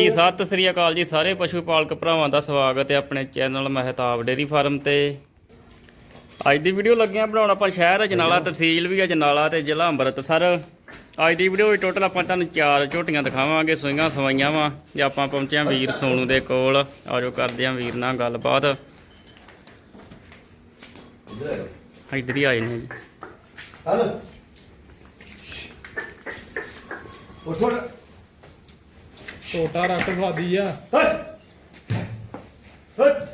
ਹਾਂਜੀ ਸਤਿ ਸ੍ਰੀ ਅਕਾਲ ਜੀ ਸਾਰੇ ਪਸ਼ੂ ਪਾਲਕ ਭਰਾਵਾਂ ਦਾ ਸਵਾਗਤ ਹੈ ਆਪਣੇ ਚੈਨਲ ਮਹਿਤਾਬ ਡੇਰੀ ਫਾਰਮ ਤੇ। ਅੱਜ ਦੀ ਵੀਡੀਓ ਲੱਗਿਆ ਬਣਾਉਣ ਆਪਾਂ ਸ਼ਹਿਰ ਅਜਨਾਲਾ ਤਹਿਸੀਲ ਵੀ ਅਜਨਾਲਾ ਤੇ ਜ਼ਿਲ੍ਹਾ ਅੰਮ੍ਰਿਤਸਰ। ਅੱਜ ਦੀ ਵੀਡੀਓ ਵਿੱਚ ਟੋਟਲ ਆਪਾਂ ਤੁਹਾਨੂੰ ਚਾਰ ਝੋਟੀਆਂ ਦਿਖਾਵਾਂਗੇ ਸੂਈਆਂ ਸਵਾਈਆਂ ਵਾ ਤੇ ਆਪਾਂ ਪਹੁੰਚੇ ਹਾਂ ਵੀਰ ਸੋਨੂ ਦੇ ਕੋਲ। ਆਜੋ ਕਰਦੇ ਹਾਂ ਵੀਰ ਨਾਲ ਗੱਲਬਾਤ। ਇੱਧਰ ਹੀ ਆਏ ਨੇ ਜੀ। ਹਲ ਉੱਠ। ਛੋਟਾ ਰੱਖ ਫਾਦੀ ਆ। ਹਟ। ਹਟ।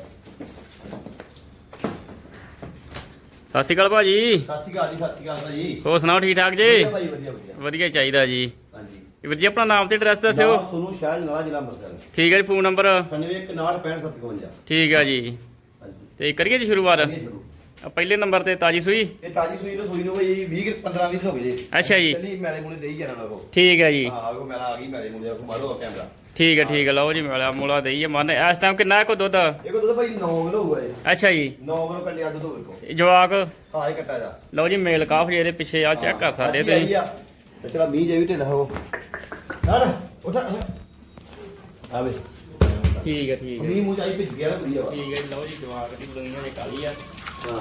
ਸਤਿ ਸ਼੍ਰੀ ਅਕਾਲ ਭਾਜੀ। ਸਤਿ ਸ਼੍ਰੀ ਅਕਾਲ ਜੀ ਸਤਿ ਸ਼੍ਰੀ ਅਕਾਲ ਭਾਈ ਹੋਰ ਸੁਣਾਓ ਠੀਕ ਠਾਕ ਜੀ? ਵਧੀਆ ਭਾਈ ਵਧੀਆ ਵਧੀਆ। ਵਧੀਆ ਚਾਹੀਦਾ ਜੀ। ਹਾਂਜੀ। ਵੀਰ ਜੀ ਆਪਣਾ ਨਾਮ ਤੇ ਐਡਰੈਸ ਦੱਸਿਓ। ਨਾਮ ਸੋਨੂੰ ਸ਼ਾਹ ਜਨਾਲਾ ਜ਼ਿਲ੍ਹਾ ਅੰਮ੍ਰਿਤਸਰ। ਠੀਕ ਹੈ ਜੀ ਫੋਨ ਨੰਬਰ 916565 ਠੀਕ ਆ ਜੀ। ਹਾਂਜੀ। ਤੇ ਕਰੀਏ ਜੀ ਸ਼ੁਰੂਆਤ? ਆ ਪਹਿਲੇ ਨੰਬਰ ਤੇ ਤਾਜੀ ਸੂਈ? ਇਹ ਤਾਜੀ ਸੂਈ ਨੂੰ ਸੂਈ ਨੂੰ ਭਾਈ 20 15 20 ਹੋ ਗਏ ਜੀ। ਅੱਛਾ ਜੀ। ਚੱਲੀ ਮੈਲੇ ਮੁਲੇ ਦੇਈ ਜਾਣਾ ਲੱਗੋ ਠੀਕ ਹੈ ਜੀ। ਹਾਂ ਆਗੋ ਮੈਲਾ ਆ ਗਈ ਮੈਲੇ ਮੁਲੇ ਆਗੋ ਮਾਰੋ ਕੈਮਰਾ। ਠੀਕ ਹੈ ਠੀਕ ਹੈ ਲਓ ਜੀ ਮੇਲਾ ਮੂਲਾ ਦੇਈਏ ਮਨ ਇਸ ਟਾਈਮ ਕਿੰਨਾ ਕੋ ਦੁੱਧ? ਇਹ ਕੋ ਦੁੱਧ ਭਾਈ 9 ਕਿਲੋ ਹੋਊਗਾ ਜੀ। ਅੱਛਾ ਜੀ। 9 ਕਿਲੋ ਕੰਡਿਆ ਦੁੱਧ ਹੋਵੇਗਾ ਜਵਾਕ? ਹਾਂ ਇਹ ਕੱਟਾ ਦਾ ਲਓ ਜੀ ਮੇਲ ਕਾਫ ਜੀ ਇਹਦੇ ਪਿੱਛੇ ਆ ਚੈੱਕ ਕਰ ਸਕਦੇ ਤੁਸੀਂ। ਤੇ। ਚਲਾ ਮੀਂਹ ਜੇ ਵੀ ਢਿੱਲਾ ਹੋ। ਹਟ ਉੱਠ ਆਵੇ ਠੀਕ ਹੈ ਠੀਕ ਹੈ। ਮੀਂਹ ਮੂੰਹ ਚਾਈ ਭਿੱਜ ਗਿਆ ਨਾ ਠੀਕ ਹੈ ਜੀ, ਲਓ ਜੀ ਜਵਾਕ ਦੀ ਦੁਨੀਆ ਦੇ ਕਾਲੀ ਆ। ਹਾਂ।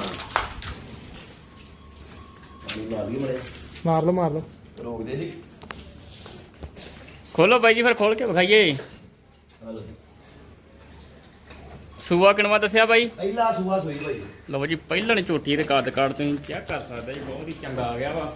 ਪਾਣੀ ਮਾਰ ਲਈ ਮੜੇ ਮਾਰ ਲਓ ਮਾਰ ਲਓ। ਰੋਕ ਦੇ ਜੀ। ਖੋਲੋ ਬਾਈ ਜੀ ਫਿਰ ਖੋਲ ਕੇ ਵਿਖਾਈਏ। ਸੂਆ ਕਿਨਵਾ ਦੱਸਿਆ ਬਾਈ? ਪਹਿਲਾ ਸੂਆ ਸੋਈ ਭਾਈ ਲਓ ਜੀ ਪਹਿਲਣ ਝੋਟੀ ਦੇ ਕੱਦ ਕਾੜ ਤੁਸੀਂ ਚੈੱਕ ਕਰ ਸਕਦੇ ਜੀ ਬਹੁਤ ਹੀ ਚੰਗਾ ਆ ਗਿਆ ਵਾ।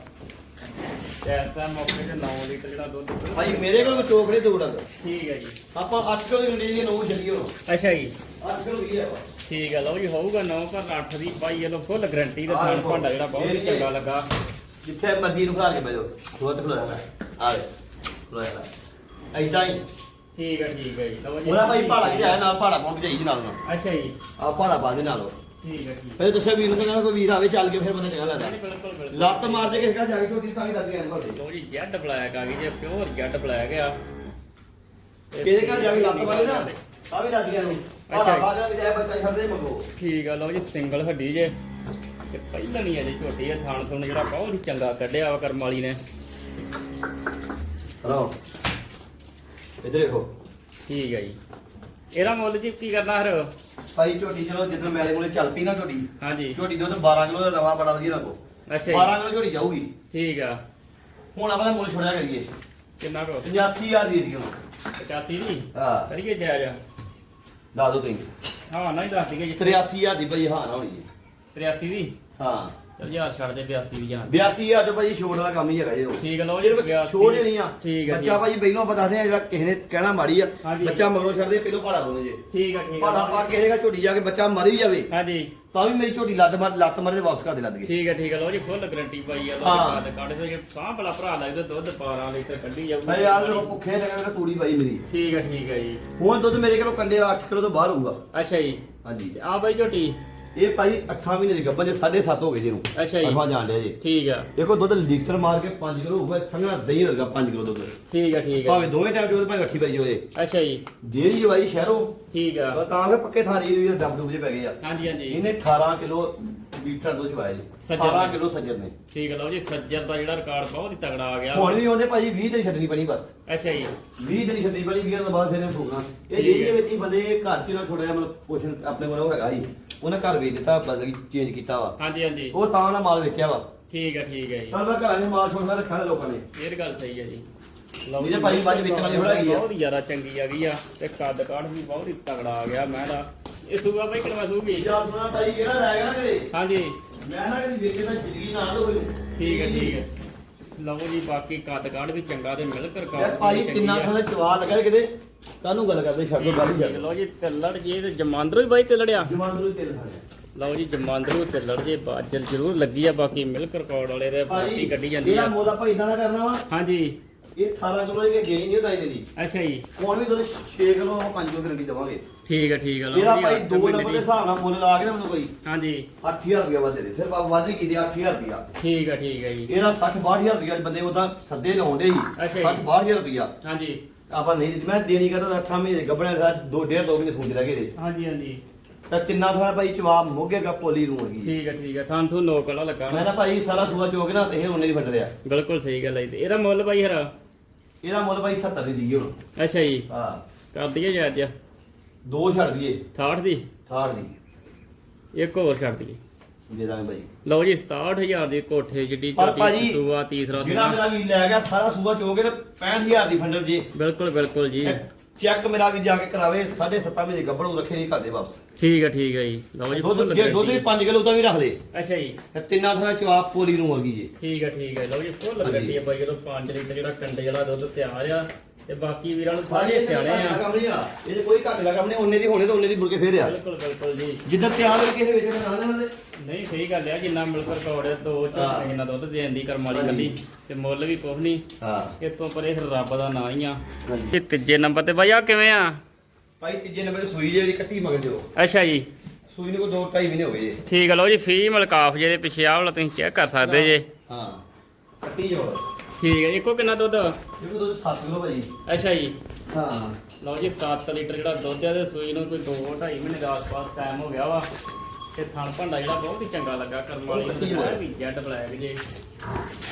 ਤੇ ਇਸ ਟਾਈਮ ਮੌਕੇ ਤੇ 9 ਲੀਟਰ ਜਿਹੜਾ ਦੁੱਧ ਭਾਈ ਮੇਰੇ ਕੋਲ ਚੋਕੜੇ ਦੋ ਡੰਗ। ਠੀਕ ਹੈ ਜੀ। ਆਪਾਂ 8 ਕਿਲੋ ਦੀ ਗੰਡੀ ਦੀ ਨੋ ਚੱਲੀ ਅੱਛਾ ਜੀ। 8 ਕਿਲੋ ਵੀ ਆ। ਵਾ। ਠੀਕ ਹੈ ਲਓ ਜੀ ਹੋਊਗਾ 9 ਪਰ 8 ਦੀ ਬਾਈ ਇਹਨੂੰ ਫੁੱਲ ਗਰੰਟੀ ਦਾ ਸਾਨ ਭਾਂਡਾ ਜਿਹੜਾ ਬਹੁਤ ਹੀ ਇਹ ਚੰਗਾ ਲੱਗਾ। ਜਿੱਥੇ ਮਰਜ਼ੀ ਨੂੰ ਖੜਾ ਕੇ ਬੈਜੋ ਬਹੁਤ ਖਲੋਇਆ ਲੈ ਆ ਵੇ ਖਲੋਇਆ ਲੈ ਐਦਾਂ ਹੀ। ਠੀਕ ਹੈ ਠੀਕ ਹੈ ਜੀ। ਲਓ ਜੀ ਉਹਦਾ ਭਾਈ ਭਾੜਾ ਵੀ ਆਇਆ ਨਾਲ ਭਾੜਾ ਪਹੁੰਚ ਜਾਈ ਜੀ ਨਾਲ। ਨੂੰ ਅੱਛਾ ਜੀ। ਆ ਭਾੜਾ ਪਾ ਦੇ ਨਾਲ। ਠੀਕ ਹੈ ਠੀਕ ਫਿਰ ਦੱਸਿਆ ਵੀਰ ਨੂੰ ਕਹਿੰਦਾ ਕੋਈ ਵੀਰ ਆਵੇ ਚੱਲ ਕੇ ਫਿਰ ਬੰਦਾ ਚੰਗਾ ਲੱਗਦਾ। ਨਹੀਂ ਬਿਲਕੁਲ ਬਿਲਕੁਲ। ਲੱਤ ਮਾਰ ਦੇ ਕਿਸੇ ਘਰ ਜਾ ਕੇ ਝੋਟੀ ਸਾਰੀ ਦੱਸ ਗਿਆ ਅੰਦਰ। ਲਓ ਜੀ ਜੈਡ ਬਲੈਕ ਆ ਗਈ ਜੇ ਪਿਓਰ ਜੈਡ ਬਲੈਕ ਆ। ਕਿਹਦੇ ਘਰ ਜਾ ਕੇ ਲੱਤ ਮਾਰੇ ਨਾ? ਆ ਵੀ ਗਿਆ ਨੂੰ ਅੱਛਾ। ਮੰਗੋ। ਠੀਕ ਆ ਲਓ ਜੀ ਸਿੰਗਲ ਹੱਡੀ ਜੇ। ਤੇ ਪਹਿਲਾਂ ਨਹੀਂ ਅਜੇ ਝੋਟੀ ਆ ਥਾਣ ਥੁਣ ਜਿਹੜਾ ਬਹੁਤ ਹੀ ਚੰਗਾ ਕੱਢਿਆ ਵਾ ਕਰਮ ਵਾਲੀ ਨੇ। ਹਲੋ। ਇਧਰ ਦੇਖੋ। ਠੀਕ ਹੈ ਜੀ। ਇਹਦਾ ਮੁੱਲ ਜੀ ਕੀ ਕਰਨਾ ਹਰ ਭਾਈ ਝੋਟੀ ਚਲੋ ਜਿੱਦਾਂ ਮੈਲੇ ਮੂਲੇ ਚੱਲ ਪਈ ਨਾ ਝੋਟੀ। ਹਾਂਜੀ। ਝੋਟੀ ਦੁੱਧ 12 ਕਿਲੋ ਦਾ ਰਵਾ ਬੜਾ ਵਧੀਆ ਲੱਗੋ। ਅੱਛਾ ਜੀ। 12 ਕਿਲੋ ਝੋਟੀ ਜਾਊਗੀ। ਠੀਕ ਆ। ਹੁਣ ਆਪਾਂ ਦਾ ਮੁੱਲ ਛੋੜਿਆ ਕਰੀਏ। ਕਿੰਨਾ ਕੋ? 85000 ਦੀ ਦੇ ਦਿਓ 85 ਦੀ ਹਾਂ। ਕਰੀਏ ਜਾਇਜ਼। ਦੱਸ ਦੋ ਤੁਸੀਂ। ਹਾਂ ਨਹੀਂ ਦੱਸ ਦਈਏ। ਜੀ 83000 ਦੀ ਭਾਈ ਹਾਂ ਨਾ ਹੋਣੀ ਜੀ। 83 ਦੀ? ਹਾਂ। ਚਲ ਯਾਰ ਛੱਡ ਦੇ 82 ਵੀ ਜਾਣ 82000 ਤੋਂ ਭਾਈ ਛੋੜ ਵਾਲਾ ਕੰਮ ਹੀ ਹੈਗਾ ਜੀ ਉਹ। ਠੀਕ ਆ ਲਓ ਜੀ ਸਿਰਫ 82 ਛੋੜ ਹੀ ਨਹੀਂ ਆ। ਠੀਕ ਆ ਬੱਚਾ ਭਾਈ ਪਹਿਲੋਂ ਆਪਾਂ ਦੱਸਦੇ ਆ ਜਿਹੜਾ ਕਿਸੇ ਨੇ ਕਹਿਣਾ ਮਾੜੀ ਆ। ਹਾਂਜੀ। ਬੱਚਾ ਮਗਰੋਂ ਛੱਡਦੇ ਪਹਿਲੋਂ ਭਾੜਾ ਬੋਲੋ ਜੇ। ਠੀਕ ਆ ਠੀਕ ਭਾੜਾ ਆ ਪਾ ਕੇ ਇਹਦੇ ਝੋਟੀ ਜਾ ਕੇ ਬੱਚਾ ਮਰ ਵੀ ਜਾਵੇ। ਹਾਂਜੀ। ਤਾਂ ਵੀ ਮੇਰੀ ਝੋਟੀ ਲੱਤ ਮਾਰ ਲੱਤ ਮਾਰੇ ਤੇ ਵਾਪਸ ਕਰ ਦੇ ਲੱਦ ਕੇ ਠੀਕ ਹੈ ਠੀਕ ਹੈ ਲਓ ਜੀ ਫੁੱਲ ਗਰੰਟੀ ਪਾਈ ਆ। ਲਓ ਹਾਂ। ਕੱਢ ਕੱਢ ਦੇ ਸਾਹ ਬਲਾ ਭਰਾ ਲੱਗਦਾ ਦੁੱਧ 12 ਲੀਟਰ ਕੱਢੀ ਜਾਊਗੀ। ਭਾਈ ਯਾਰ ਜਦੋਂ ਭੁੱਖੇ ਲੱਗੇ ਤਾਂ ਤੂੜੀ ਪਾਈ ਮੇਰੀ। ਠੀਕ ਹੈ ਠੀਕ ਹੈ ਜੀ। ਹੁਣ ਦੁੱਧ ਮੇਰੇ ਕੋਲ ਕੰਡੇ ਦਾ 8 ਕਿਲੋ ਤੋਂ ਬਾਹਰ ਹੋਊਗਾ। ਅੱਛਾ ਜੀ। ਹਾਂਜੀ। ਤੇ ਆ ਬਾਈ ਝੋਟੀ। ਇਹ ਭਾਈ 8 ਮਹੀਨੇ ਦੀ ਗੱਭਣ ਜੇ 7.5 ਹੋ ਗਏ ਜਿਹਨੂੰ ਅੱਛਾ ਜੀ। ਅਠਵਾਂ ਜਾਣ ਡਿਆ ਜੀ। ਠੀਕ ਆ। ਦੇਖੋ ਦੁੱਧ ਲੀਟਰ ਮਾਰ ਕੇ 5 ਕਿਲੋ ਹੋਊਗਾ ਸੰਘਣਾ ਦਹੀਂ ਹੋਏਗਾ 5 ਕਿਲੋ ਦੁੱਧ। ਠੀਕ ਆ ਠੀਕ ਆ। ਭਾਵੇਂ ਦੋਵੇਂ ਟਾਈਮ ਚੋਂ ਭਾਵੇਂ ਅੱਠੀ ਪਈ ਹੋਵੇ ਅੱਛਾ ਜੀ। ਜਿਹੜੀ ਜਵਾਈ ਸ਼ਹਿਰੋਂ ਠੀਕ ਆ। ਤਾਂ ਕਿ ਪੱਕੇ ਥਾਂ ਦੀ ਡੱਬ ਡੁੱਬ ਜੇ ਪੈ ਗਏ ਆ। ਹਾਂਜੀ ਹਾਂਜੀ। ਇਹਨੇ 18 ਕਿਲੋ ਲੀਟਰ ਦੁੱਧ ਚਵਾਇਆ ਜੀ। ਸੱਜਰ 18 ਨੇ। ਕਿਲੋ ਸੱਜਰ ਨੇ। ਠੀਕ ਆ ਲਓ ਜੀ ਸੱਜਰ ਦਾ ਜਿਹੜਾ ਰਿਕਾਰਡ ਬਹੁਤ ਹੀ ਤਗੜਾ ਆ ਗਿਆ। ਹੁਣ ਵੀ ਆਉਂਦੇ ਭਾਜੀ 20 ਦਿਨ ਛੱਡਣੀ ਪੈਣੀ ਬਸ। ਅੱਛਾ ਜੀ। 20 ਦਿਨ ਛੱਡਣੀ ਪੈਣੀ 20 ਤੋਂ ਬਾਅਦ ਫਿਰ ਇਹਨੂੰ ਠੋਕਣਾ ਇਹ ਠੀਕ ਹੈ। ਦੇ ਵਿੱਚ ਹੀ ਬੰਦੇ ਘਰ ਚ ਨਾ ਥੋੜਾ ਜਿਹਾ ਮਤਲਬ ਪੋਸ਼ਨ ਆਪਣੇ ਕੋਲ ਉਹ ਹੈਗਾ ਸੀ ਉਹਨਾਂ ਘਰ ਵੇਚ ਦਿੱਤਾ ਬਦਲ ਚੇਂਜ ਕੀਤਾ ਵਾ। ਹਾਂਜੀ ਹਾਂਜੀ। ਉਹ ਤਾਂ ਨਾ ਮਾਲ ਵੇਚਿਆ ਵਾ। ਠੀਕ ਆ ਠੀਕ ਹੈ ਜੀ। ਤਾਂ ਮੈਂ ਘਰਾਂ 'ਚ ਮਾਲ ਛੋੜਨਾ ਰੱਖਿਆ ਨੇ ਲੋਕਾਂ ਨੇ। ਇਹ ਤਾਂ ਗੱਲ ਸਹੀ ਹੈ ਜੀ। ਇਹਦੇ ਭਾਈ ਮੱਝ ਵੇਚਣ ਵਾਲੀ ਥੋੜ੍ਹਾ ਹੈਗੀ ਆ। ਬਹੁਤ ਹੀ ਜ਼ਿਆਦਾ ਚੰਗੀ ਆ ਗਈ ਆ ਤੇ ਕੱਦ ਕਾਠ ਵੀ ਬਹੁਤ ਹੀ ਤਗੜਾ ਆ ਗਿਆ ਮੈਂ ਦਾ ਇਹ ਸੂਗਾ ਬਾਈ ਕਿੰਨਾ ਸੂਗੀ ਜਾਂ ਸੁਣਾ ਭਾਈ ਕਿਹੜਾ ਲੈ ਗਿਆ ਨਾ ਕਦੇ ਹਾਂਜੀ। ਮੈਂ ਨਾ ਕਦੀ ਵੇਚੇ ਤਾਂ ਜ਼ਿੰਦਗੀ ਨਾ ਲੋ ਕੋਈ ਠੀਕ ਹੈ ਠੀਕ ਹੈ। ਲਓ ਜੀ ਬਾਕੀ ਕੱਦ ਕਾਠ ਵੀ ਚੰਗਾ ਤੇ ਮਿਲਕ ਯਾਰ ਰਿਕਾਰਡ ਭਾਈ ਕਿੰਨਾ ਖਾਣਾ ਚਵਾ ਲੱਗਾ ਕਿਤੇ? ਕਾਹਨੂੰ ਗੱਲ ਕਰਦੇ ਛੱਡੋ ਗੱਲ ਹੀ ਲਓ ਜੀ ਤਿੱਲੜ ਜੇ ਤੇ ਜਮਾਂਦਰੋ ਹੀ ਬਾਈ ਤਿੱਲੜਿਆ। ਜਮਾਂਦਰੂ ਤੇਲ ਖਾਣੇ ਲਓ ਜੀ ਜਮਾਂਦਰੂ ਤਿੱਲੜ ਜੇ ਬਾਜਲ ਜ਼ਰੂਰ ਲੱਗੀ ਆ ਬਾਕੀ ਮਿਲਕ ਰਿਕਾਰਡ ਵਾਲੇ ਦੇ ਬਾਕੀ ਗੱਡੀ ਜਾਂਦੀ ਜਿਹੜਾ ਆ ਮੁੱਲ ਆਪਾਂ ਇਦਾਂ ਦਾ ਕਰਨਾ ਵਾ ਹਾਂਜੀ। ਇਹ 18 ਕਿਲੋ ਦੀ ਗੇਣੀ ਨਹੀਂ ਹੁੰਦਾ ਇਹਦੀ ਅੱਛਾ ਜੀ। ਹੁਣ ਵੀ ਦੁੱਧ 6 ਕਿਲੋ ਆਪਾਂ 5 ਕਿਲੋ ਗਰੰਟੀ ਦਵਾਂਗੇ। ਠੀਕ ਹੈ ਠੀਕ ਹੈ ਲਓ ਇਹਦਾ ਭਾਈ ਅੱਠ 2 ਮਹੀਨੇ ਨੰਬਰ ਦੇ। ਹਿਸਾਬ ਨਾਲ ਮੁੱਲ ਲਾ ਕੇ ਨਾ ਮੈਨੂੰ ਕੋਈ। ਹਾਂਜੀ। 8000 ਰੁਪਇਆ ਵੱਧ ਦੇ ਸਿਰਫ ਆਪ ਵਾਧੀ ਕੀਤੀ 8000 ਰੁਪਇਆ। ਠੀਕ ਹੈ ਠੀਕ ਹੈ ਜੀ। ਇਹਦਾ 60 62000 ਰੁਪਇਆ ਬੰਦੇ ਉਹਦਾ ਸੱਦੇ ਲਾਉਂਦੇ ਜੀ। 60 62000 ਰੁਪਇਆ। ਹਾਂਜੀ। ਆਪਾਂ ਨਹੀਂ ਦਿੱਤੀ ਮੈਂ ਦੇਣੀ ਕਰਦਾ 8 ਮਹੀਨੇ ਗੱਬਣਾ ਦਾ 2 1.5 2 ਮਹੀਨੇ ਸੂਝ ਰਹਿ ਗਏ। ਹਾਂਜੀ ਹਾਂਜੀ। ਤਾਂ ਤਿੰਨਾਂ ਥਾਂ ਭਾਈ ਜਵਾਬ ਮੋਗੇਗਾ ਪੋਲੀ ਨੂੰ ਹੋਗੀ ਠੀਕ ਹੈ ਠੀਕ ਹੈ ਥਾਂ ਥੂ ਨੋਕ ਵਾਲਾ ਲੱਗਾ ਮੈਂ ਨਾ ਭਾਈ ਸਾਰਾ ਸੂਆ ਚੋਕ ਨਾ ਤੇ ਇਹ ਉਹਨੇ ਦੀ ਫੱਟ ਰਿਆ ਬਿਲਕੁਲ ਸਹੀ ਗੱਲ ਹੈ ਜੀ। ਇਹਦਾ ਮੁੱਲ ਬਾਈ ਹਰਾ? ਇਹਦਾ ਮੁੱਲ ਭਾਈ 70 ਦੀ ਦੀ ਹੁਣ ਅੱਛਾ ਜੀ। ਹਾਂ। ਕਰ ਦਈਏ ਜੈ ਜੀ ਦੋ ਛੱਡ ਦਈਏ। 68 ਦੀ? 68 ਦੀ। ਇੱਕ ਹੋਰ ਛੱਡ ਦਈਏ। ਦੇ ਦਾਂਗੇ ਭਾਈ ਲਓ ਜੀ 67000 ਦੀ ਕੋਠੇ ਜਿੱਡੀ ਪਰ ਭਾਜੀ, ਸੂਆ ਤੀਸਰਾ ਜਿਹੜਾ ਸੂਆ। ਮੇਰਾ ਵੀ ਲੈ ਗਿਆ ਸਾਰਾ ਸੂਬਾ ਚੋਗੇ ਤੇ 65000 ਦੀ ਫੰਡਰ ਜੀ। ਬਿਲਕੁਲ ਬਿਲਕੁਲ ਜੀ। ਚੈੱਕ ਮੇਰਾ ਵੀ ਜਾ ਕੇ ਕਰਾਵੇ 7.5 ਮਹੀਨੇ ਗੱਭਰੂ ਰੱਖੇ ਨਹੀਂ ਕਰਦੇ ਵਾਪਸ। ਠੀਕ ਹੈ ਠੀਕ ਹੈ ਜੀ। ਲਓ ਜੀ ਦੁੱਧ ਜੇ ਦੁੱਧ ਵੀ ਗਰੰਟੀ। 5 ਕਿਲੋ ਤਾਂ ਵੀ ਰੱਖ ਦੇ। ਅੱਛਾ ਜੀ। ਤੇ ਤਿੰਨਾਂ ਥਾਂ ਚਵਾਪ ਪੋਲੀ ਨੂੰ ਮੁਰਗੀ ਜੀ। ਠੀਕ ਹੈ ਠੀਕ ਹੈ ਲਓ ਜੀ ਫੁੱਲ ਹਾਂਜੀ। ਗੱਡੀ ਹੈ ਬਾਈ ਜਦੋਂ 5 ਲੀਟਰ ਜਿਹੜਾ ਕੰਡੇ ਵਾਲਾ ਦੁੱਧ ਤਿਆਰ ਆ ਤੇ ਬਾਕੀ ਵੀਰਾਂ ਨੂੰ ਸਾਰੇ ਸਿਆਣੇ ਆ। ਕੰਮ ਨਹੀਂ ਆ। ਇਹ ਕੋਈ ਘੱਟ ਦਾ ਕੰਮ ਨਹੀਂ ਉਹਨੇ ਦੀ ਹੋਣੇ ਤੇ ਉਹਨੇ ਦੀ ਮੁੜ ਕੇ ਫੇਰ ਆ। ਬਿਲਕੁਲ ਬਿਲਕੁਲ ਜੀ। ਜਿੱਦਾਂ ਤਿਆਰ ਹੋ ਕੇ ਕਿਸੇ ਵਿੱਚ ਨਾ ਨਾ ਦੇ। ਨਹੀਂ ਸਹੀ ਗੱਲ ਆ ਜਿੰਨਾ ਮਿਲਕ ਰਿਕਾਰਡ ਹੈ ਦੋ ਹਾਂ। ਝੋਟੀਆਂ ਜਿੰਨਾ ਦੁੱਧ ਦੇਣ ਦੀ ਕਰਮ ਵਾਲੀ। ਗੱਡੀ ਤੇ ਮੁੱਲ ਵੀ ਕੁਛ ਨਹੀਂ। ਹਾਂ। ਇਤੋਂ ਪਰੇ ਫਿਰ ਰੱਬ ਦਾ ਨਾਂ ਹੀ ਆ। ਤੇ ਤੀਜੇ ਨੰਬਰ ਤੇ ਬਾਈ ਆ ਕਿਵੇਂ ਆ? ਭਾਈ ਤੀਜੇ ਨੰਬਰ ਤੇ ਸੂਈ ਜੇ ਕੱਟੀ ਮਗਰ ਦਿਓ। ਅੱਛਾ ਜੀ। ਸੂਈ ਨੂੰ ਕੋਈ 2 2.5 ਮਹੀਨੇ ਹੋ ਗਏ ਜੀ। ਠੀਕ ਹੈ ਲਓ ਜੀ ਫੀਮੇਲ ਕਾਫ ਜਿਹਦੇ ਪਿੱਛੇ ਵਾਲਾ ਤੁਸੀਂ ਚੈੱਕ ਕਰ ਸਕਦੇ ਜੇ। ਹਾਂ। ਕੱਟੀ ਜੋ ਠੀਕ ਹੈ ਇੱਕੋ ਕਿੰਨਾ ਦੁੱਧ? ਇਹ ਦੁੱਧ 7 ਕਿਲੋ ਭਾਈ ਅੱਛਾ ਜੀ। ਹਾਂ। ਲਓ ਜੀ 7 ਲੀਟਰ ਜਿਹੜਾ ਦੁੱਧ ਆ ਤੇ ਸੂਈ ਨੂੰ ਕੋਈ 2 2.5 ਮਹੀਨੇ ਦਾ ਆਸ-ਪਾਸ ਟਾਈਮ ਹੋ ਗਿਆ ਵਾ। ਤੇ ਥਣ ਭੰਡਾ ਜਿਹੜਾ ਬਹੁਤ ਹੀ ਚੰਗਾ ਲੱਗਾ ਕਰਮ ਵਾਲੀ। ਵੀ ਜੈਟ ਬਲੈਕ ਜੇ।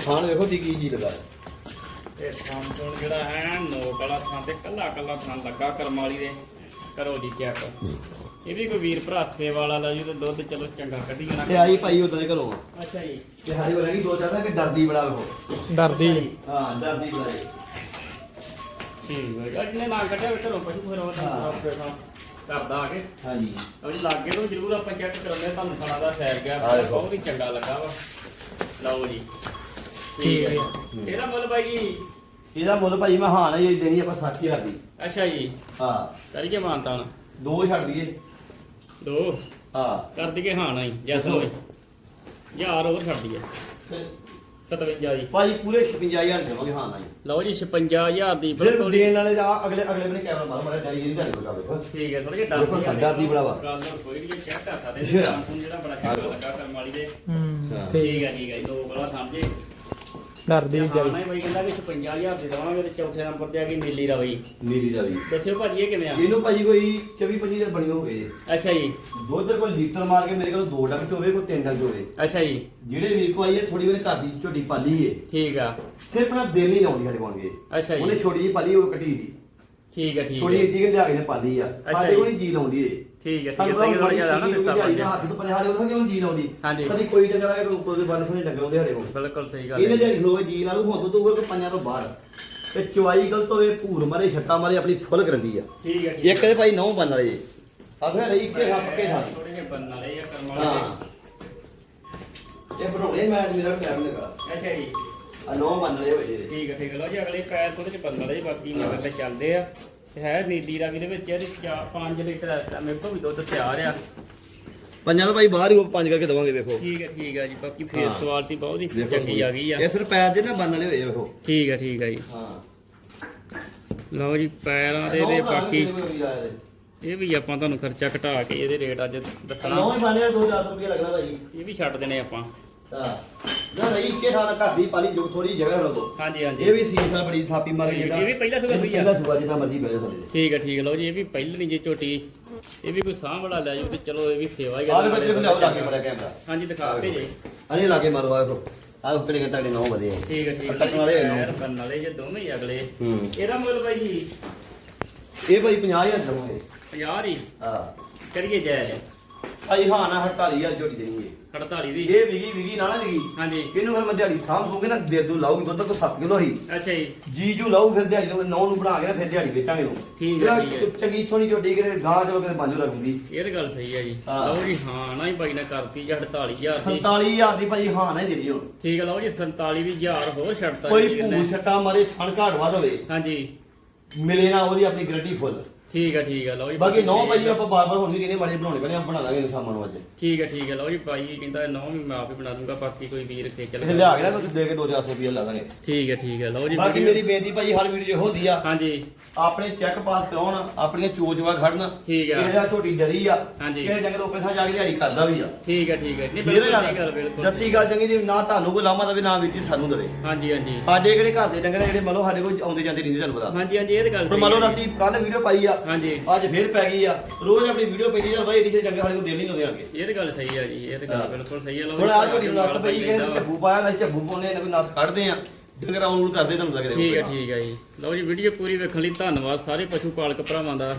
ਖਾਣ ਵੇਖੋ ਦੀ ਕੀ ਜੀ ਲਗਾ ਤੇ ਥਣ ਜਿਹੜਾ ਹੈ ਨੋਕ ਵਾਲਾ ਥਣ ਤੇ ਕੱਲਾ ਕੱਲਾ ਥਣ ਲੱਗਾ ਕਰਮ ਵਾਲੀ ਦੇ। ਕਰੋ ਜੀ ਚੈੱਕ। ਇਹ ਵੀ ਕੋਈ ਵੀਰ ਭਰਾਸੇ ਵਾਲਾ ਲਾ ਜੀ ਤੇ ਦੁੱਧ ਚਲੋ ਚੰਗਾ ਕੱਢੀ ਜਾਣਾ। ਤੇ ਆਈ ਭਾਈ ਉਦਾਂ ਦੇ ਘਰੋਂ। ਅੱਛਾ ਜੀ। ਤੇ ਹਾਰੀ ਹੋ ਰਹੀ ਦੋ ਚਾਹਤਾ ਕਿ ਡਰਦੀ ਬੜਾ ਵੇਖੋ ਡਰਦੀ। ਹਾਂ ਡਰਦੀ ਬੜਾ ਜੀ ਠੀਕ ਹੈ ਅੱਜ ਨੇ ਨਾ ਕੱਢਿਆ ਵੀ ਘਰੋਂ ਪਸ਼ੂ ਫਿਰ ਉਹ ਹਾਂ। ਕਰਦਾ ਆ ਕੇ। ਹਾਂਜੀ। ਉਹ ਜੀ ਲਾਗੇ ਤੋਂ ਜ਼ਰੂਰ ਆਪਾਂ ਚੈੱਕ ਕਰਾਉਂਦੇ ਤੁਹਾਨੂੰ ਖਾਣਾ ਦਾ ਸੈਰ ਗਿਆ। ਬਹੁਤ ਹੀ ਚੰਗਾ ਲੱਗਾ ਵਾ। ਲਓ ਜੀ। ਠੀਕ ਹੈ। ਇਹਦਾ ਮੁੱਲ ਬਾਈ ਜੀ? ਇਹਦਾ ਮੁੱਲ ਭਾਈ ਮੈਂ ਹਾਂ ਨਾ ਜੀ ਦੇਣੀ ਆਪਾਂ 60000 ਦੀ। ਅੱਛਾ ਜੀ। ਹਾਂ। ਕਰੀਏ ਮਾਨਤਾਨ ਦੋ ਛੱਡ ਦਈਏ। ਦੋ। ਹਾਂ। ਕਰ ਦਈਏ ਹਾਂ ਨਾ ਜੀ ਜੈਸ ਦੱਸੋ। ਯਾਰ ਹੋਰ ਛੱਡ ਦਈਏ। ਤੇ 57 ਜੀ। ਭਾਈ ਪੂਰੇ 56000 ਦੇਵਾਂਗੇ ਹਾਂ ਨਾ ਜੀ ਲਓ ਜੀ 56000 ਦੀ ਫਿਰ ਬਿਲਕੁਲ ਦੇਣ ਵਾਲੇ ਦਾ ਅਗਲੇ ਅਗਲੇ ਬਨੇ ਕੈਮਰਾ ਮਾਰ ਮਾਰੇ ਡੈਡੀ ਜੀ ਤੁਹਾਡੇ ਕੋਲ ਜਾਵੇ ਠੀਕ ਹੈ ਥੋੜਾ ਜਿਹਾ ਦੇਖੋ ਡਰ ਡਰਦੀ ਬੜਾ ਵਾ। ਗੱਲ ਕੋਈ ਨਹੀਂ ਚੈੱਕ ਕਰ ਸਕਦੇ ਅੱਛਾ। ਜਾਨਸਨ ਜਿਹੜਾ ਬੜਾ ਚੰਗਾ ਲੱਗਾ ਕਰਮ ਵਾਲੀ ਦੇ। ਹੂੰ ਹਾਂ। ਠੀਕ। ਹੈ ਠੀਕ ਹੈ ਜੀ, ਦੋ ਬੜਾ ਸਮਝੇ। ਡਰਦੀ ਨਹੀਂ ਹਾਂ ਚੱਲ ਨਾ ਬਾਈ ਕਹਿੰਦਾ ਕਿ 56000 ਦੇ ਦਵਾਂਗੇ ਤੇ ਚੌਥੇ ਨੰਬਰ ਤੇ ਆ ਗਈ ਨੀਲੀ ਰਵੀ। ਨੀਲੀ ਦਾ ਵੀ ਦੱਸਿਓ ਭਾਜੀ ਇਹ ਕਿਵੇਂ ਆ? ਇਹਨੂੰ ਭਾਜੀ ਕੋਈ 24 25 ਦਿਨ ਬਣੀ ਹੋ ਗਏ ਅੱਛਾ ਜੀ। ਦੁੱਧ ਕੋਈ ਲੀਟਰ ਮਾਰ ਕੇ ਮੇਰੇ ਕੋਲ ਦੋ ਡੰਗ ਚੋਵੇ ਕੋਈ ਤਿੰਨ ਡੰਗ ਚੋਵੇ। ਅੱਛਾ ਜੀ। ਜਿਹੜੇ ਵੀਰ ਕੋ ਆਈ ਹੈ ਥੋੜੀ ਵਾਰ ਘਰ ਦੀ ਝੋਟੀ ਪਾਲੀ ਏ ਠੀਕ ਆ। ਸਿਰਫ ਨਾ ਦਿਲ ਨਹੀਂ ਲਾਉਂਦੀ ਸਾਡੇ ਕੋਲ ਇਹ ਅੱਛਾ ਉਹਨੇ ਜੀ ਛੋਟੀ ਜਿਹੀ ਪਾਲੀ ਉਹ ਕੱਟੀ ਦੀ। ਠੀਕ ਹੈ ਠੀਕ ਹੈ। ਏਡੀ ਕਿ ਲਿਆ ਕੇ ਨੇ ਪਾਲੀ ਆ। ਅੱਛਾ ਸਾਡੇ ਕੋਲ। ਨਹੀਂ ਜੀ ਲਾਉਂਦੀ ਏ ਠੀਕ ਹੈ ਠੀਕ ਹੈ ਤਾਂ ਥੋੜਾ ਜਿਹਾ ਨਾ ਦੱਸਾ ਦਾ ਹੱਥ ਤੋਂ ਪਰੇ ਹਾਲੇ ਉਹਦਾ ਕਿਉਂ ਜੀ ਲਾਉਂਦੀ? ਹਾਂਜੀ। ਕਦੀ ਕੋਈ ਆਇਆ ਕੋਈ ਉੱਪਰ ਦੇ ਬੰਨ ਸੁਣੇ ਡੰਗਰ ਆਉਂਦੇ ਸਾਡੇ ਕੋਲ। ਬਿਲਕੁਲ ਸਹੀ ਗੱਲ ਇਹਨੇ ਹੈ ਜਿਹੜੀ ਖਲੋਵੇ ਜੀ ਲਾਲੂ ਹੁਣ ਤੋਂ ਕੋਈ ਪੰਜਾਂ ਤੋਂ ਬਾਹਰ। ਤੇ ਚੁਆਈ ਗਲਤ ਹੋਵੇ ਭੂਰ ਮਾਰੇ ਛੱਟਾ ਮਾਰੇ ਆਪਣੀ ਫੁੱਲ ਗਰੰਟੀ ਆ। ਠੀਕ ਹੈ ਠੀਕ ਇੱਕ ਦੇ ਭਾਈ ਨੌ ਬੰਨ ਵਾਲੇ। ਆਖਿਆ ਰਹੀ ਕਿ ਹੱਪ ਕੇ ਥਾਂ। ਥੋੜੇ ਜਿਹੇ ਬੰਨ ਵਾਲੇ ਆ ਕਰਮ ਹਾਂ। ਵਾਲੇ ਇਹ ਬਣਾਉਣੇ ਮੈਂ ਮੇਰਾ ਟਾਈਮ ਲਗਾ। ਅੱਛਾ ਜੀ। ਆ ਨੌ ਬੰਨ ਵਾਲੇ ਹੋਏ ਜਿਹੜੇ ਠੀਕ ਹੈ ਠੀਕ ਹੈ ਲਓ ਜੀ ਅਗਲੇ ਪੈਰ ਥੋੜੇ ਜਿਹੇ ਬੰਨ ਵਾਲੇ ਬਾਕੀ ਮਗਰ ਤੇ ਚੱਲਦੇ ਆ। ਤੇ ਹੈ ਨੀਲੀ ਰਵੀ ਦੇ ਵਿੱਚ ਇਹਦੇ 5 ਲੀਟਰ ਆ ਮੇਰੇ ਕੋਲ ਵੀ ਦੁੱਧ ਤਿਆਰ ਆ। ਪੰਜਾਂ ਤੋਂ ਭਾਈ ਬਾਹਰ ਹੀ ਉਹ ਪੰਜ ਕਰਕੇ ਦਵਾਂਗੇ ਵੇਖੋ। ਠੀਕ ਹੈ ਠੀਕ ਹੈ ਜੀ ਬਾਕੀ ਫੇਸ ਹਾਂ। ਕੁਆਲਿਟੀ ਬਹੁਤ ਹੀ ਦੇਖੋ ਚੰਗੀ ਆ ਗਈ ਆ। ਇਹ ਸਿਰ ਪੈਰ ਦੇ ਨਾ ਬੰਨ ਵਾਲੇ ਹੋਏ ਆ ਵੇਖੋ। ਠੀਕ ਹੈ ਠੀਕ ਹੈ ਜੀ। ਹਾਂ। ਲਓ ਜੀ ਪੈਰਾਂ ਦੇ ਨੌ ਦੇ ਬਣਾ ਲਓ ਬਾਕੀ ਜਿਹੜੇ ਕੋਈ ਆਏ ਨੇ। ਇਹ ਵੀ ਆਪਾਂ ਤੁਹਾਨੂੰ ਖਰਚਾ ਘਟਾ ਕੇ ਇਹਦੇ ਰੇਟ ਅੱਜ ਦੱਸਣਾ। ਨੌ ਹੀ ਬੰਨੇ 2000 ਰੁਪਏ ਲੱਗਣਾ ਭਾਈ। ਇਹ ਵੀ ਛੱਡ ਦੇਣੇ ਆਪਾਂ। ਹਾਂ। ਨਾ ਨਹੀਂ ਕਿ ਥਾਂ ਘਰ ਦੀ ਪਾਲੀ ਜੋ ਥੋੜੀ ਜਗ੍ਹਾ ਕੋ ਹਾਂਜੀ ਹਾਂਜੀ। ਇਹ ਵੀ ਸੀਸ ਨਾਲ ਬੜੀ ਥਾਪੀ ਮਾਰ ਕੇ ਇਹ ਵੀ ਪਹਿਲਾ ਸੁਗਾ ਸਹੀ ਆ। ਪਹਿਲਾ ਸੁਗਾ ਜਿੱਦਾਂ ਮਰਜ਼ੀ ਬਹਿ ਜਾ ਥੱਲੇ। ਠੀਕ ਹੈ ਠੀਕ ਹੈ ਲਓ ਜੀ ਇਹ ਵੀ ਪਹਿਲ ਨਹੀਂ ਜੇ ਝੋਟੀ। ਇਹ ਵੀ ਕੋਈ ਸਾਂਭ ਵਾਲਾ ਲੈ ਜਾਓ ਤੇ ਚਲੋ ਇਹ ਵੀ ਸੇਵਾ ਹੀ ਆਹ ਕਰਨੀ ਬੱਚੇ ਲਿਆਓ ਲਾ ਕੇ ਮੜਾ ਕੈਮਰਾ ਹਾਂਜੀ ਦਿਖਾ ਕੇ ਜੀ। ਅਰੇ ਲਾ ਕੇ ਮਾਰੋ ਆਹ ਵੇਖੋ ਆਹ ਕਿਹੜੇ ਘੰਟੇ ਦੇ ਨੌ ਵਧੇ ਆ। ਠੀਕ ਹੈ ਠੀਕ ਹੈ ਕੱਟਣ ਵਾਲੇ ਨੇ। ਬੰਨ ਵਾਲੇ ਜੇ ਦੋਵੇਂ ਹੀ ਅਗਲੇ। ਇਹਦਾ ਮੁੱਲ ਬਾਈ ਜੀ? ਇਹ ਭਾਈ 50000 ਦਵਾਂਗੇ। 50 ਹੀ? ਹਾਂ। ਕਰੀਏ ਜਾਇਜ਼। ਭਾਈ ਹਾਂ ਨਾ 48000 ਜੋੜੀ ਦੇਣੀ ਹੈ 48 ਦੀ? ਇਹ ਵਿਗੀ ਵਿਗੀ ਨਾ ਨਾ ਵਿਗੀ ਹਾਂਜੀ। ਇਹਨੂੰ ਫਿਰ ਮੈਂ ਦਿਹਾੜੀ ਸਾਂਭ ਦੂੰਗੇ ਨਾ ਦੇ ਦੂ ਲਾਊਗੀ ਦੁੱਧ ਕੋ 7 ਕਿਲੋ ਹੀ। ਅੱਛਾ ਜੀ। ਜੀ ਜੂ ਲਾਊ ਫਿਰ ਦਿਹਾੜੀ ਨੂੰ ਨੌ ਨੂੰ ਬਣਾ ਕੇ ਨਾ ਫਿਰ ਦਿਹਾੜੀ ਵੇਚਾਂਗੇ ਨੂੰ ਠੀਕ ਹੈ, ਠੀਕ ਹੈ। ਚੰਗੀ ਸੋਹਣੀ ਝੋਟੀ ਕਿਤੇ ਗਾਂ ਚਲੋ ਕਿਤੇ ਬਾਂਝੋ ਰੱਖੂਗੀ ਇਹ ਤਾਂ ਗੱਲ ਸਹੀ ਹੈ ਜੀ। ਹਾਂ। ਲਓ ਜੀ ਹਾਂ ਨਾ ਹੀ ਬਾਈ ਨੇ ਕਰਤੀ ਜੀ 48000 ਦੀ। 47000 ਦੀ ਭਾਈ ਹਾਂ ਨਾ ਹੀ ਦੇਣੀ ਹੁਣ। ਠੀਕ ਹੈ ਲਓ ਜੀ 47 ਦੀ ਹਜ਼ਾਰ ਹੋਰ ਛੱਡਤਾ ਕੋਈ ਜੀ ਭੂ ਇਹਨੇ। ਛੱਟਾ ਮਾਰੇ ਥਣ ਘਾਟ ਵੱਧ ਹੋਵੇ। ਹਾਂਜੀ। ਮਿਲੇ ਨਾ ਉਹਦੀ ਆਪਣੀ ਗਰੰਟੀ ਫੁੱਲ। ਠੀਕ ਹੈ ਠੀਕ ਹੈ ਲਓ ਜੀ ਬਾਕੀ ਨੌ ਭਾਈ ਆਪਾਂ ਬਾਰ-ਬਾਰ ਹੁਣ ਵੀ ਕਹਿੰਦੇ ਮਾੜੇ ਬਣਾਉਣੇ ਪੈਣੇ ਆਪਾਂ ਬਣਾ ਦਾਂਗੇ ਇਹਨੂੰ ਸ਼ਾਮਾਂ ਨੂੰ ਅੱਜ। ਠੀਕ ਹੈ ਠੀਕ ਹੈ ਲਓ ਜੀ ਭਾਈ ਕਹਿੰਦਾ ਨੌ ਵੀ ਮੈਂ ਆਪ ਹੀ ਬਣਾ ਦੂੰਗਾ ਬਾਕੀ ਕੋਈ ਵੀਰ ਖੇਚਲ ਇਹ ਲਿਆ ਕੇ ਨਾ ਕੁਝ ਦੇ ਕੇ 2-400 ਰੁਪਏ ਲਾ ਦਾਂਗੇ। ਠੀਕ ਹੈ ਠੀਕ ਹੈ ਲਓ ਜੀ ਬਾਕੀ ਮੇਰੀ ਬੇਨਤੀ ਭਾਈ ਹਰ ਵੀਡੀਓ ਹੁੰਦੀ ਆ। ਹਾਂਜੀ। ਆਪਣੇ ਚੈੱਕ ਪਾਸ ਕਰਾਉਣ ਆਪਣੀਆਂ ਚੋਚਵਾ ਖੜਨ ਠੀਕ ਆ। ਇਹ ਜਿਹੜਾ ਝੋਟੀ ਡਰੀ ਆ ਹਾਂਜੀ। ਇਹ ਜੰਗਲ ਉੱਪਰ ਥਾਂ ਜਾ ਕੇ ਦਿਹਾੜੀ ਕਰਦਾ ਵੀ ਆ। ਠੀਕ ਹੈ ਠੀਕ ਹੈ ਨਹੀਂ ਬਿਲਕੁਲ ਸਹੀ ਗੱਲ ਬਿਲਕੁਲ। ਦੱਸੀ ਗੱਲ ਚੰਗੀ ਦੀ ਨਾ ਤੁਹਾਨੂੰ ਕੋਈ ਲਾਮਾ ਦਵੇ ਨਾ ਜੀ ਸਾਨੂੰ ਦਵੇ। ਹਾਂਜੀ ਹਾਂਜੀ। ਸਾਡੇ ਕਿਹੜੇ ਘਰ ਦੇ ਡੰਗਰ ਆ ਜਿਹੜੇ ਮੰਨ ਲਓ ਸਾਡੇ ਕੋਲ ਆਉਂਦੇ ਜਾਂਦੇ ਰਹਿੰਦੇ ਤੁਹਾਨੂੰ ਪਤਾ। ਹਾਂਜੀ ਹਾਂਜੀ ਇਹ ਤਾਂ ਗੱਲ ਹੁਣ ਸਹੀ ਮੰਨ ਲਓ ਹੈ ਰਾਤੀ ਕੱਲ ਵੀਡੀਓ ਪਾਈ ਆ ਹਾਂਜੀ। ਅੱਜ ਫੇਰ ਪੈ ਗਈ ਆ। ਰੋਜ਼ ਆਪਣੀ ਵੀਡੀਓ ਪੈਂਦੀ ਯਾਰ ਬਾਈ ਜਿਹੇ ਡੰਗਰ ਸਾਡੇ ਕੋਲ ਦਿਲ ਨਹੀਂ ਲਾਉਂਦੇ ਆਣਗੇ ਇਹ ਤਾਂ ਗੱਲ ਸਹੀ ਹੈ ਜੀ ਇਹ ਤਾਂ ਗੱਲ। ਬਿਲਕੁਲ ਸਹੀ ਹੈ ਲਓ ਹੁਣ ਆ ਨੂੰ ਨਾਲ ਨੱਥ ਪਈ ਕਿਸੇ ਵਾ। ਝੱਬੂ ਪਾਇਆ ਨਾ ਝੱਬੂ ਪਾਉਣੇ ਨਾ ਕੋਈ ਨੱਥ ਕੱਢਦੇ ਆ ਡੰਗਰ ਆਉਣ ਕਰਦੇ ਤੁਹਾਨੂੰ ਲੱਗਦੇ ਠੀਕ ਹੈ ਠੀਕ ਹੈ ਜੀ। ਲਓ ਜੀ ਵੀਡੀਓ ਪੂਰੀ ਵੇਖਣ ਲਈ ਧੰਨਵਾਦ ਸਾਰੇ ਪਸ਼ੂ ਪਾਲਕ ਭਰਾਵਾਂ ਦਾ।